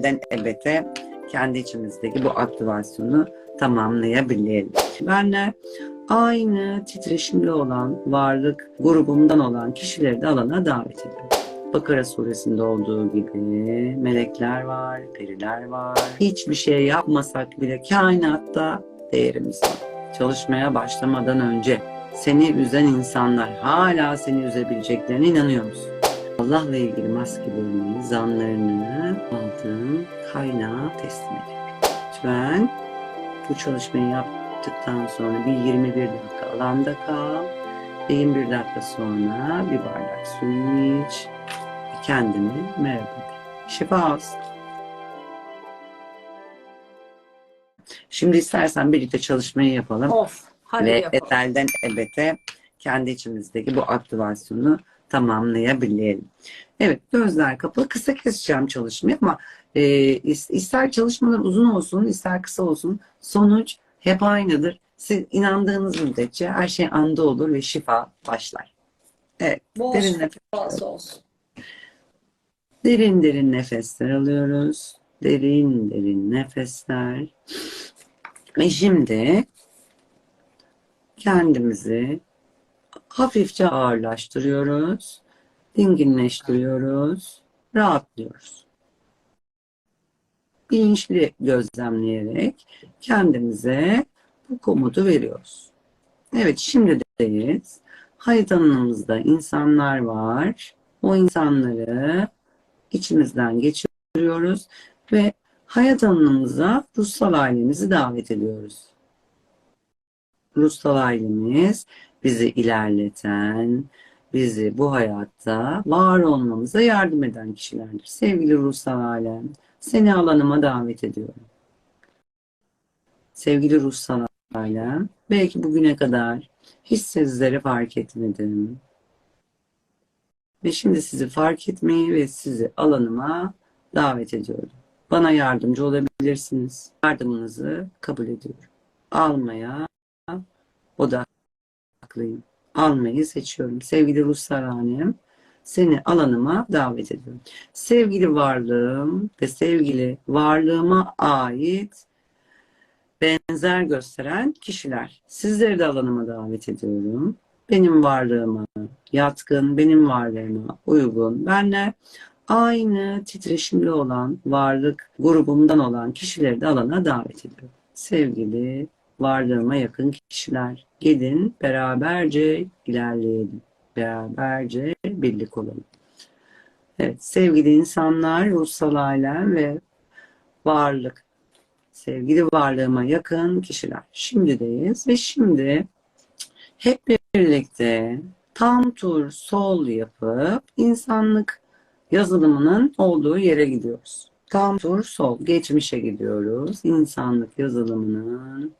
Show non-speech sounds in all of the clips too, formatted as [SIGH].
ezelden ebete kendi içimizdeki bu aktivasyonu tamamlayabilelim. Benle aynı titreşimli olan varlık grubumdan olan kişileri de alana davet ediyorum. Bakara suresinde olduğu gibi melekler var, periler var. Hiçbir şey yapmasak bile kainatta değerimiz var. Çalışmaya başlamadan önce seni üzen insanlar hala seni üzebileceklerine inanıyor musun? Allah'la ilgili maskelerini, zanlarını aldığım kaynağa teslim ediyorum. Lütfen bu çalışmayı yaptıktan sonra bir 21 dakika alanda kal ve 21 dakika sonra bir bardak suyu iç kendini merhaba. Şifa olsun. Şimdi istersen birlikte çalışmayı yapalım Of. Hadi ve yapalım. ezelden ebete kendi içimizdeki bu aktivasyonu tamamlayabilelim. Evet gözler kapalı. Kısa keseceğim çalışmayı ama e, is- ister çalışmalar uzun olsun ister kısa olsun sonuç hep aynıdır. Siz inandığınız müddetçe her şey anda olur ve şifa başlar. Evet Bol derin nefes. olsun. Derin derin nefesler alıyoruz. Derin derin nefesler. Ve şimdi kendimizi hafifçe ağırlaştırıyoruz. Dinginleştiriyoruz. Rahatlıyoruz. Bilinçli gözlemleyerek kendimize bu komutu veriyoruz. Evet şimdi deyiz. Haritanımızda insanlar var. O insanları içimizden geçiriyoruz ve hayat alanımıza ruhsal ailemizi davet ediyoruz. Ruhsal ailemiz bizi ilerleten, bizi bu hayatta var olmamıza yardım eden kişilerdir. Sevgili ruhsal alem, seni alanıma davet ediyorum. Sevgili ruhsal alem, belki bugüne kadar hiç sizleri fark etmedim. Ve şimdi sizi fark etmeyi ve sizi alanıma davet ediyorum. Bana yardımcı olabilirsiniz. Yardımınızı kabul ediyorum. Almaya odaklıyım. Almayı seçiyorum. Sevgili ruhsal annem, seni alanıma davet ediyorum. Sevgili varlığım ve sevgili varlığıma ait benzer gösteren kişiler. Sizleri de alanıma davet ediyorum. Benim varlığıma yatkın, benim varlığıma uygun, benle aynı titreşimli olan varlık grubumdan olan kişileri de alana davet ediyorum. Sevgili varlığıma yakın kişiler, gelin beraberce ilerleyelim. Beraberce birlik olalım. Evet, sevgili insanlar, ruhsal alem ve varlık, sevgili varlığıma yakın kişiler. Şimdideyiz ve şimdi hep birlikte tam tur sol yapıp insanlık yazılımının olduğu yere gidiyoruz. Tam tur sol, geçmişe gidiyoruz. İnsanlık yazılımının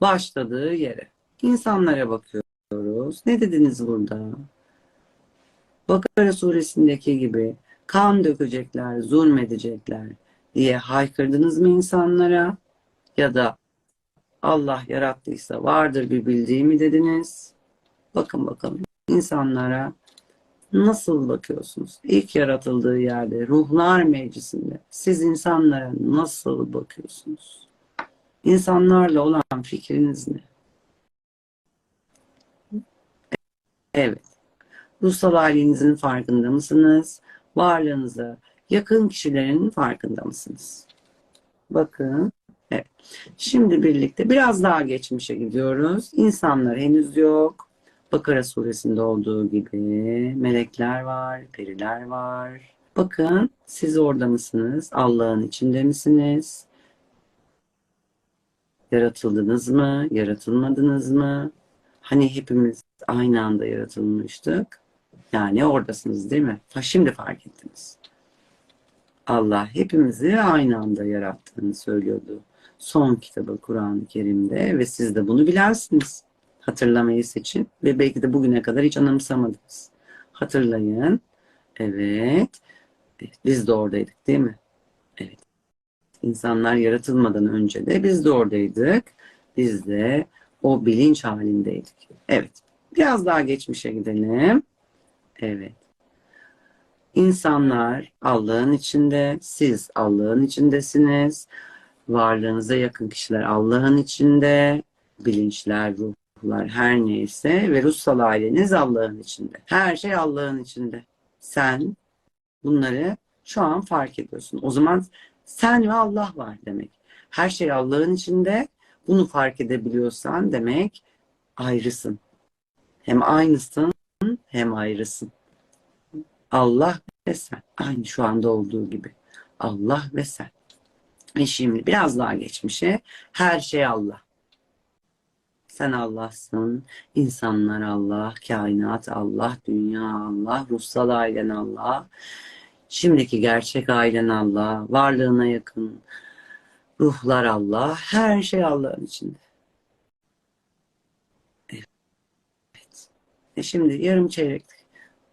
başladığı yere. İnsanlara bakıyoruz. Ne dediniz burada? Bakara suresindeki gibi kan dökecekler, zulmedecekler diye haykırdınız mı insanlara? Ya da Allah yarattıysa vardır bir bildiği mi dediniz? Bakın bakalım insanlara nasıl bakıyorsunuz? İlk yaratıldığı yerde, ruhlar meclisinde siz insanlara nasıl bakıyorsunuz? İnsanlarla olan fikriniz ne? Evet. Ruhsal ailenizin farkında mısınız? Varlığınıza yakın kişilerin farkında mısınız? Bakın. Evet. Şimdi birlikte biraz daha geçmişe gidiyoruz. İnsanlar henüz yok. Bakara suresinde olduğu gibi melekler var, periler var. Bakın siz orada mısınız? Allah'ın içinde misiniz? Yaratıldınız mı? Yaratılmadınız mı? Hani hepimiz aynı anda yaratılmıştık. Yani oradasınız değil mi? Ha, şimdi fark ettiniz. Allah hepimizi aynı anda yarattığını söylüyordu. Son kitabı Kur'an-ı Kerim'de ve siz de bunu bilersiniz. Hatırlamayı seçin ve belki de bugüne kadar hiç anımsamadınız. Hatırlayın. Evet. Biz de oradaydık değil mi? Evet. İnsanlar yaratılmadan önce de biz de oradaydık. Biz de o bilinç halindeydik. Evet. Biraz daha geçmişe gidelim. Evet. İnsanlar Allah'ın içinde, siz Allah'ın içindesiniz. Varlığınıza yakın kişiler Allah'ın içinde, bilinçler, ruhlar her neyse ve ruhsal aileniz Allah'ın içinde. Her şey Allah'ın içinde. Sen bunları şu an fark ediyorsun. O zaman sen ve Allah var demek. Her şey Allah'ın içinde. Bunu fark edebiliyorsan demek ayrısın. Hem aynısın hem ayrısın. Allah ve sen. Aynı şu anda olduğu gibi. Allah ve sen. Ve şimdi biraz daha geçmişe. Her şey Allah. Sen Allah'sın. insanlar Allah. Kainat Allah. Dünya Allah. Ruhsal ailen Allah. Şimdiki gerçek ailen Allah. Varlığına yakın ruhlar Allah. Her şey Allah'ın içinde. Evet. E şimdi yarım çeyrek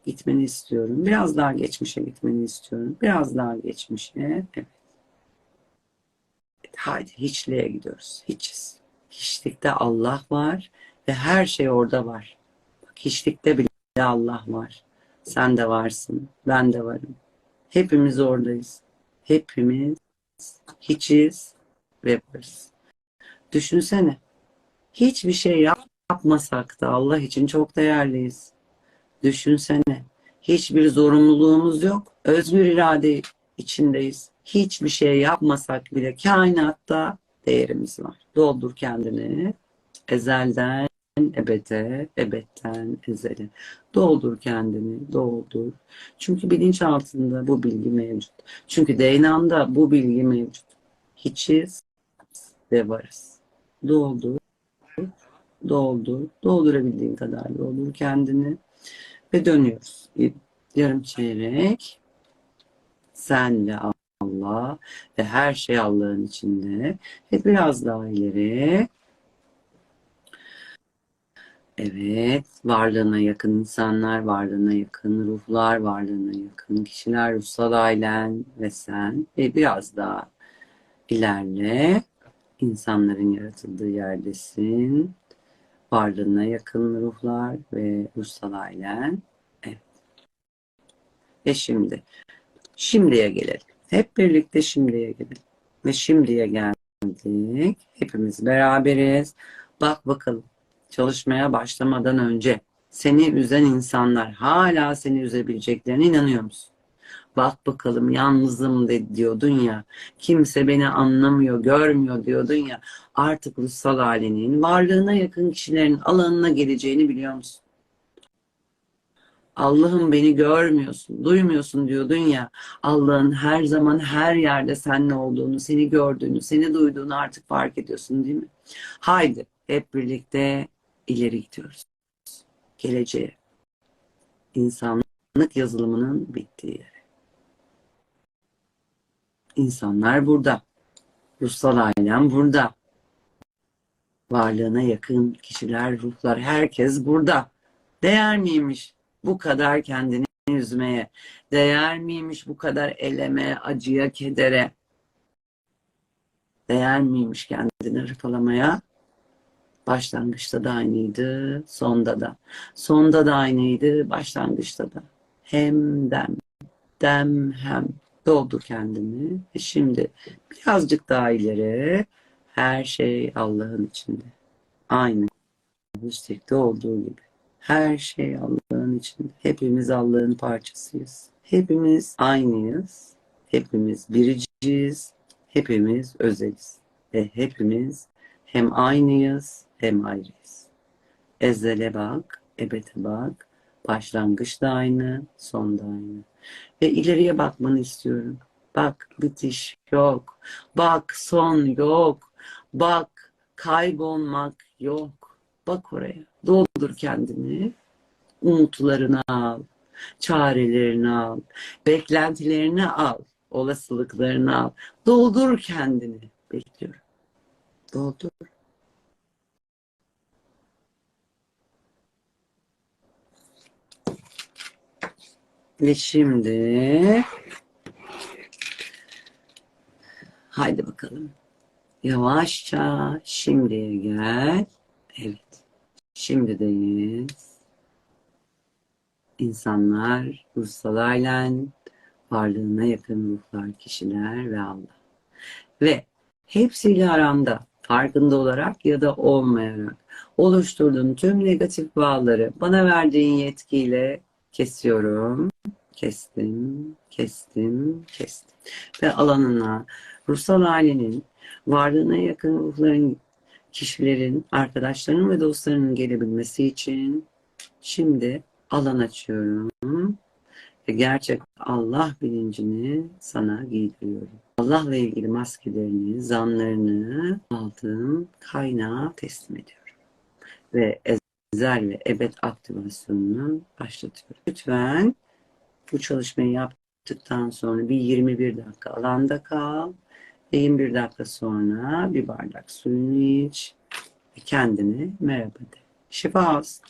gitmeni istiyorum. Biraz daha geçmişe gitmeni istiyorum. Biraz daha geçmişe. Evet. Haydi hiçliğe gidiyoruz. Hiçiz. Hiçlikte Allah var ve her şey orada var. Bak hiçlikte bile Allah var. Sen de varsın. Ben de varım. Hepimiz oradayız. Hepimiz hiçiz ve varız. Düşünsene. Hiçbir şey yapmasak da Allah için çok değerliyiz. Düşünsene. Hiçbir zorunluluğumuz yok. Özgür irade içindeyiz. Hiçbir şey yapmasak bile kainatta değerimiz var. Doldur kendini. Ezelden ebede, ebedden ezele. Doldur kendini, doldur. Çünkü bilinç altında bu bilgi mevcut. Çünkü DNA'nda bu bilgi mevcut. Hiçiz ve varız. Doldur, doldur, doldurabildiğin kadar doldur kendini ve dönüyoruz. Yarım çeyrek. Sen ve Allah ve her şey Allah'ın içinde. Ve biraz daha ileri. Evet, varlığına yakın insanlar, varlığına yakın ruhlar, varlığına yakın kişiler, ruhsal ailen ve sen. Ve biraz daha ilerle. İnsanların yaratıldığı yerdesin. Varlığına yakın ruhlar ve ruhsal ailen. Evet. Ve şimdi, şimdiye gelelim. Hep birlikte şimdiye gelelim. Ve şimdiye geldik. Hepimiz beraberiz. Bak bakalım çalışmaya başlamadan önce seni üzen insanlar hala seni üzebileceklerine inanıyor musun? Bak bakalım yalnızım de diyordun ya. Kimse beni anlamıyor, görmüyor diyordun ya. Artık ruhsal halinin varlığına yakın kişilerin alanına geleceğini biliyor musun? Allah'ım beni görmüyorsun, duymuyorsun diyordun ya. Allah'ın her zaman her yerde seninle olduğunu, seni gördüğünü, seni duyduğunu artık fark ediyorsun değil mi? Haydi hep birlikte ileri gidiyoruz. Geleceğe. İnsanlık yazılımının bittiği yere. İnsanlar burada. Ruhsal ailem burada. Varlığına yakın kişiler, ruhlar, herkes burada. Değer miymiş bu kadar kendini üzmeye? Değer miymiş bu kadar eleme, acıya, kedere? Değer miymiş kendini hırpalamaya? Başlangıçta da aynıydı, sonda da. Sonda da aynıydı, başlangıçta da. Hem dem, dem hem. Doldur kendini. E şimdi birazcık daha ileri. Her şey Allah'ın içinde. Aynı. Müstekte olduğu gibi. Her şey Allah'ın içinde. Hepimiz Allah'ın parçasıyız. Hepimiz aynıyız. Hepimiz biriciyiz. Hepimiz özeliz. Ve hepimiz hem aynıyız hem ayrıyız. Ezele bak, ebete bak. Başlangıç da aynı, son da aynı. Ve ileriye bakmanı istiyorum. Bak bitiş yok. Bak son yok. Bak kaybolmak yok. Bak oraya. Doldur kendini. Umutlarını al. Çarelerini al. Beklentilerini al. Olasılıklarını al. Doldur kendini. Bekliyorum. Doldur. Ve şimdi haydi bakalım. Yavaşça şimdiye gel. Evet. Şimdideyiz. insanlar, ruhsal varlığına yakın ruhlar, kişiler ve Allah. Ve hepsiyle aranda farkında olarak ya da olmayarak oluşturduğun tüm negatif bağları bana verdiğin yetkiyle kesiyorum. Kestim, kestim, kestim. Ve alanına, ruhsal ailenin, varlığına yakın ruhların, kişilerin, arkadaşlarının ve dostlarının gelebilmesi için şimdi alan açıyorum. Ve gerçek Allah bilincini sana giydiriyorum. Allah'la ilgili maskelerini, zanlarını aldığım kaynağa teslim ediyorum. Ve ezel ve ebed aktivasyonunu başlatıyorum. Lütfen bu çalışmayı yaptıktan sonra bir 21 dakika alanda kal. Ve 21 dakika sonra bir bardak suyunu iç. Ve kendine merhaba de. Şifa olsun.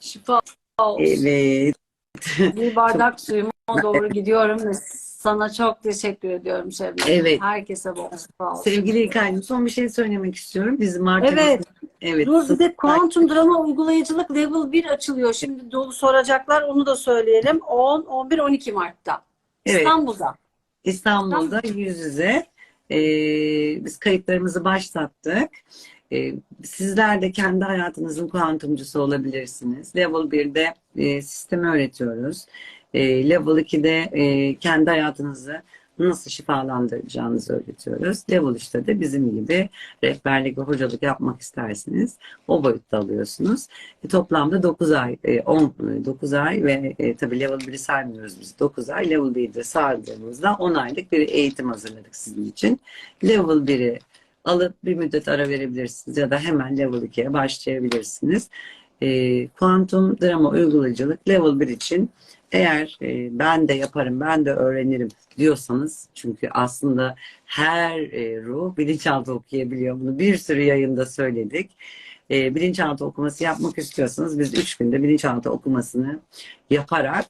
Şifa olsun. Evet. Bir bardak [LAUGHS] suyuma doğru gidiyorum ve sana çok teşekkür ediyorum Şebnem. Evet. Herkese bol olsun. Sevgili İlkay'cığım son bir şey söylemek istiyorum. Bizim artık Evet. evet. Dur bir de kuantum drama uygulayıcılık level 1 açılıyor. Şimdi dolu soracaklar onu da söyleyelim. 10, 11, 12 Mart'ta. Evet. İstanbul'da. İstanbul'da yüz yüze e, biz kayıtlarımızı başlattık. E, sizler de kendi hayatınızın kuantumcusu olabilirsiniz. Level 1'de e, sistemi öğretiyoruz. E, level 2'de e, kendi hayatınızı nasıl şifalandıracağınızı öğretiyoruz. Level 3'te de bizim gibi rehberlik ve hocalık yapmak isterseniz o boyutta alıyorsunuz. E, toplamda 9 ay, e, 10, 9 ay ve e, tabii level 1'i saymıyoruz biz. 9 ay level 1'i de sardığımızda 10 aylık bir eğitim hazırladık sizin için. Level 1'i alıp bir müddet ara verebilirsiniz ya da hemen level 2'ye başlayabilirsiniz. E, kuantum drama uygulayıcılık level 1 için eğer e, ben de yaparım, ben de öğrenirim diyorsanız çünkü aslında her e, ruh bilinçaltı okuyabiliyor. Bunu bir sürü yayında söyledik. E, bilinçaltı okuması yapmak istiyorsanız biz üç günde bilinçaltı okumasını yaparak,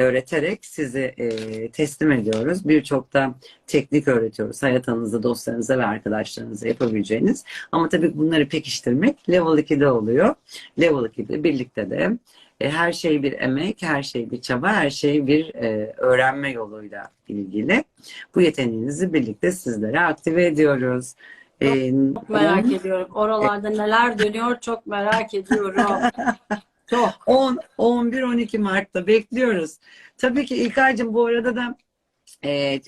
öğreterek sizi e, teslim ediyoruz. Birçok da teknik öğretiyoruz. Hayatınızda, dostlarınıza ve arkadaşlarınıza yapabileceğiniz. Ama tabii bunları pekiştirmek level 2'de oluyor. Level 2'de birlikte de e, her şey bir emek, her şey bir çaba, her şey bir e, öğrenme yoluyla ilgili. Bu yeteneğinizi birlikte sizlere aktive ediyoruz. E, Çok merak ediyorum. Oralarda neler dönüyor çok merak ediyorum. [LAUGHS] Çok. 10, 11, 12 Mart'ta bekliyoruz. Tabii ki İlkay'cığım bu arada da e,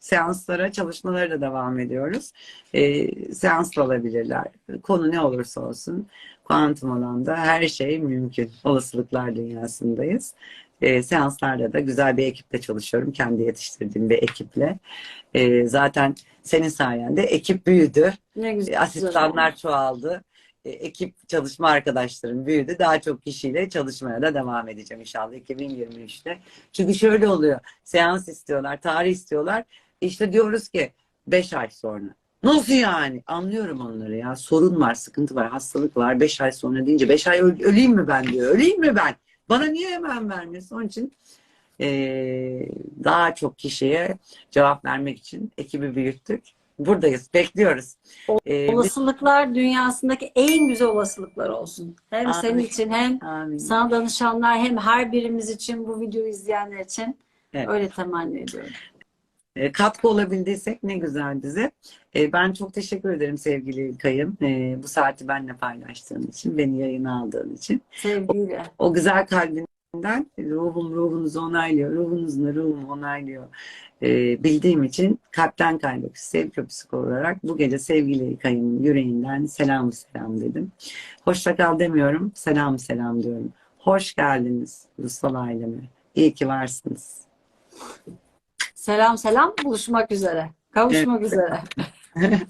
seanslara, çalışmalara da devam ediyoruz. E, seans da alabilirler. Konu ne olursa olsun kuantum alanda her şey mümkün. Olasılıklar dünyasındayız. E, seanslarda da güzel bir ekiple çalışıyorum. Kendi yetiştirdiğim bir ekiple. E, zaten senin sayende ekip büyüdü. Ne güzel. Asistanlar çoğaldı. E, Ekip çalışma arkadaşlarım büyüdü. Daha çok kişiyle çalışmaya da devam edeceğim inşallah 2023'te. Çünkü şöyle oluyor. Seans istiyorlar, tarih istiyorlar. İşte diyoruz ki 5 ay sonra. Nasıl yani? Anlıyorum onları ya. Sorun var, sıkıntı var, hastalık var. 5 ay sonra deyince 5 ay öl- öleyim mi ben diyor. Öleyim mi ben? Bana niye hemen vermiyorsun? Onun için e, daha çok kişiye cevap vermek için ekibi büyüttük. Buradayız, bekliyoruz. E, biz- Olasılıklar dünyasındaki en güzel olasılıklar olsun. Hem Amin. senin için hem Amin. sana danışanlar hem her birimiz için bu videoyu izleyenler için Evet. öyle temenni ediyorum. E, katkı olabildiysek ne güzel bize. E, ben çok teşekkür ederim sevgili İlkay'ım. E, bu saati benimle paylaştığın için, beni yayına aldığın için. Sevgiyle. O güzel kalbinden ruhum ruhunuzu onaylıyor, ruhunuzun da ruhumu onaylıyor. E, bildiğim için kalpten kalbe sevgi köprüsü olarak bu gece sevgili İlkay'ımın yüreğinden selam selam dedim. Hoşça kal demiyorum, selam selam diyorum. Hoş geldiniz Russal aileme. İyi ki varsınız. Selam selam buluşmak üzere. Kavuşmak üzere. [LAUGHS]